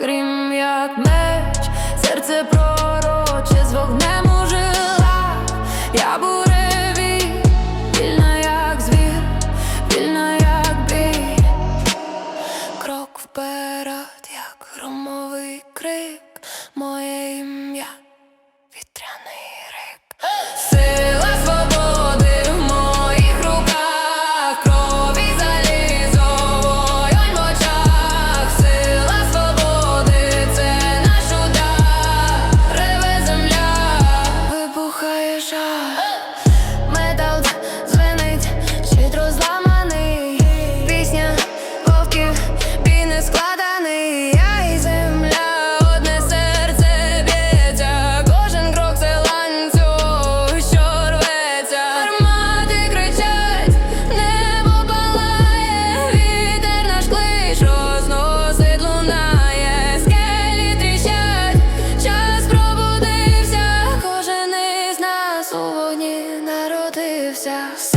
крім як меч, серце пророче з вогнем ужила, я буреві, вільна, як звір, вільна, як бій, крок вперед, як громовий крик. shot. лавоні народився.